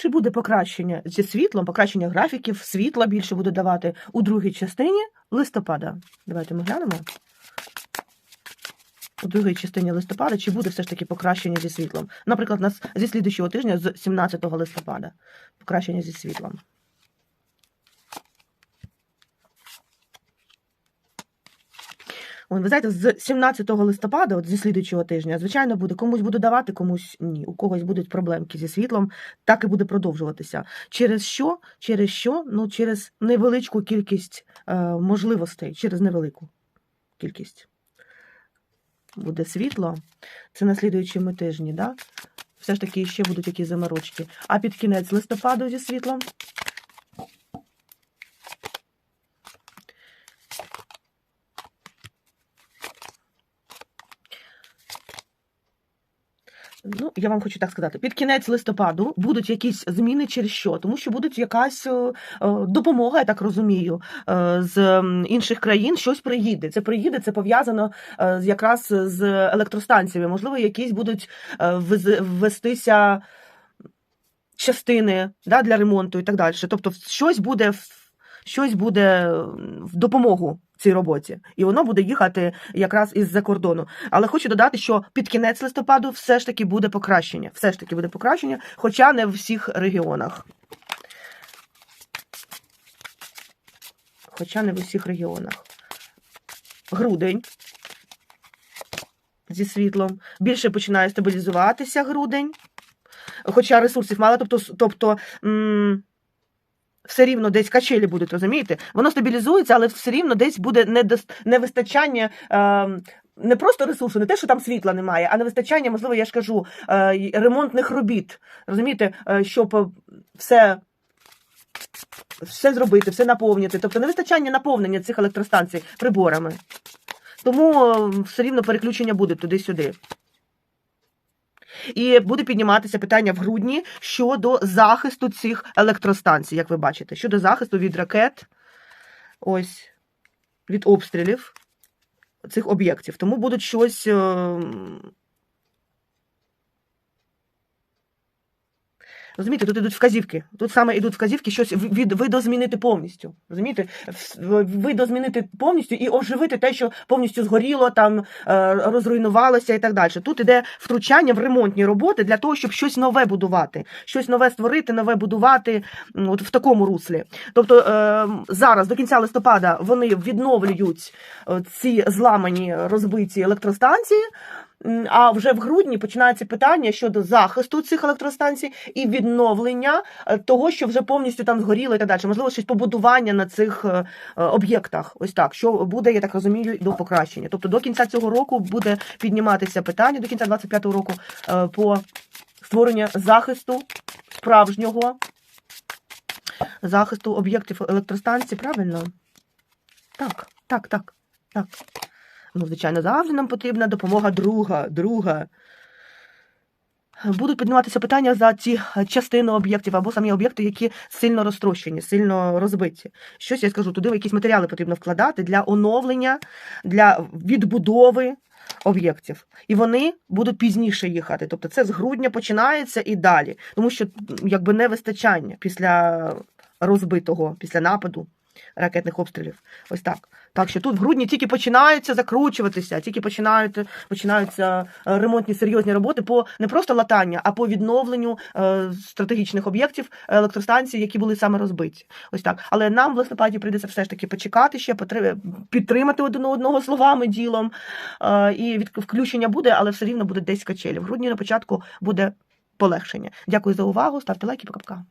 Чи буде покращення зі світлом, покращення графіків, світла більше буде давати у другій частині листопада? Давайте ми глянемо. У другій частині листопада, чи буде все ж таки покращення зі світлом? Наприклад, нас зі слідуючого тижня, з 17 листопада, покращення зі світлом. Ви знаєте, з 17 листопада, от зі слідуючого тижня, звичайно, буде комусь буду давати, комусь ні. У когось будуть проблемки зі світлом, так і буде продовжуватися. Через що? Через що? Ну, через невеличку кількість е, можливостей, через невелику кількість. Буде світло. Це на слідуючому тижні, да? Все ж таки ще будуть якісь заморочки. А під кінець листопаду зі світлом. Ну, я вам хочу так сказати, під кінець листопаду будуть якісь зміни через що? Тому що будуть якась е, е, допомога, я так розумію, е, з інших країн щось приїде. Це приїде, це пов'язано якраз з електростанціями. Можливо, якісь будуть ввестися частини да, для ремонту і так далі. Тобто, щось буде щось буде в допомогу цій роботі, і воно буде їхати якраз із-за кордону. Але хочу додати, що під кінець листопаду все ж таки буде покращення. Все ж таки буде покращення, хоча не в всіх регіонах. Хоча не в усіх регіонах. Грудень зі світлом. Більше починає стабілізуватися грудень. Хоча ресурсів мало, тобто, тобто м, все рівно десь качелі будуть, розумієте? Воно стабілізується, але все рівно десь буде невистачання. Е, не просто ресурсу, не те, що там світла немає, а невистачання, можливо, я ж кажу, е, ремонтних робіт. Розумієте, е, щоб е, все, все зробити, все наповнити. Тобто невистачання наповнення цих електростанцій приборами. Тому е, все рівно переключення буде туди-сюди. І буде підніматися питання в грудні щодо захисту цих електростанцій, як ви бачите, щодо захисту від ракет, ось, від обстрілів цих об'єктів. Тому будуть щось. Розумієте, тут ідуть вказівки. Тут саме йдуть вказівки, щось від видозмінити повністю. Розумієте? Видозмінити повністю і оживити те, що повністю згоріло, там е, розруйнувалося і так далі. Тут іде втручання в ремонтні роботи для того, щоб щось нове будувати, щось нове створити, нове будувати от в такому руслі. Тобто е, зараз до кінця листопада вони відновлюють е, ці зламані розбиті електростанції. А вже в грудні починається питання щодо захисту цих електростанцій і відновлення е, того, що вже повністю там згоріло і так далі. Можливо, щось побудування на цих е, е, об'єктах. Ось так, що буде, я так розумію, до покращення. Тобто до кінця цього року буде підніматися питання до кінця 25-го року по створення захисту справжнього захисту об'єктів електростанцій. Правильно? Так, так, так, так. Ну, звичайно, завжди нам потрібна допомога друга, друга. Будуть підніматися питання за ці частини об'єктів або самі об'єкти, які сильно розтрощені, сильно розбиті. Щось я скажу, туди якісь матеріали потрібно вкладати для оновлення, для відбудови об'єктів. І вони будуть пізніше їхати. Тобто це з грудня починається і далі. Тому що якби не вистачання після розбитого, після нападу ракетних обстрілів. Ось так. Так що тут в грудні тільки починаються закручуватися, тільки починають, починаються е, ремонтні серйозні роботи по не просто латання, а по відновленню е, стратегічних об'єктів електростанцій, які були саме розбиті. Ось так. Але нам в листопаді прийдеться все ж таки почекати ще, підтримати один одного словами, ділом. Е, і від включення буде, але все рівно буде десь качелі. В грудні на початку буде полегшення. Дякую за увагу. Ставте лайки, пока-пока.